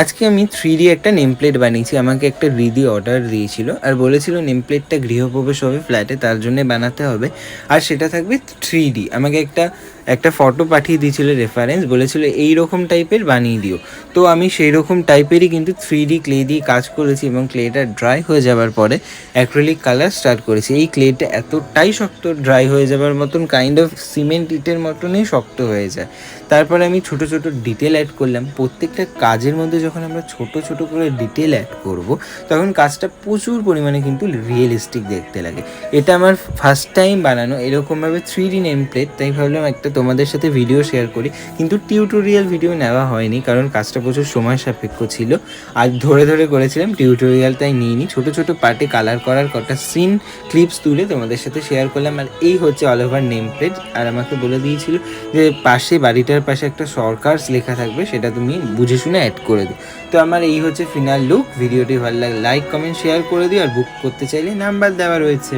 আজকে আমি three D একটা নেম প্লেট বানিয়েছি। আমাকে একটা রিদি অর্ডার দিয়েছিল আর বলেছিল নেম প্লেটটা গৃহপ্রবেশ হবে ফ্ল্যাটে তার জন্য বানাতে হবে। আর সেটা থাকবে থ্রি ডি আমাকে একটা একটা ফটো পাঠিয়ে দিয়েছিল রেফারেন্স বলেছিল এই রকম টাইপের বানিয়ে দিও। তো আমি সেই রকম টাইপেরই কিন্তু থ্রি ডি ক্লে দিয়ে কাজ করেছি এবং ক্লেটা ড্রাই হয়ে যাওয়ার পরে অ্যাক্রিলিক কালার স্টার্ট করেছি। এই ক্লেটা এতটাই শক্ত ড্রাই হয়ে যাওয়ার মতন কাইন্ড অফ সিমেন্ট ইটের মতনই শক্ত হয়ে যায়। তারপরে আমি ছোট ছোট ডিটেল অ্যাড করলাম। প্রত্যেকটা কাজের মধ্যে যখন আমরা ছোট ছোট করে ডিটেল অ্যাড করব, তখন কাজটা প্রচুর পরিমাণে কিন্তু রিয়েলিস্টিক দেখতে লাগে। এটা আমার ফার্স্ট টাইম বানানো এরকমভাবে থ্রি ডি নেম প্লেট তাই ভাবলাম একটা তোমাদের সাথে ভিডিও শেয়ার করি। কিন্তু টিউটোরিয়াল ভিডিও নেওয়া হয়নি, কারণ কাজটা প্রচুর সময় সাপেক্ষ ছিল। আর ধরে ধরে করেছিলাম টিউটোরিয়াল তাই নিইনি। ছোট ছোট পার্টে কালার করার কটা সিন ক্লিপস তুলে তোমাদের সাথে শেয়ার করলাম। আর এই হচ্ছে অল ওভার নেম প্লেট আর আমাকে বলে দিয়েছিল যে পাশে বাড়িটার পাশে একটা সরকার লেখা থাকবে, সেটা তুমি বুঝে শুনে অ্যাড করে দিও। তো আমার এই হচ্ছে ফিনাল লুক ভিডিওটি ভালো লাগে লাইক কমেন্ট শেয়ার করে দিও। আর বুক করতে চাইলে নাম্বার দেওয়া রয়েছে।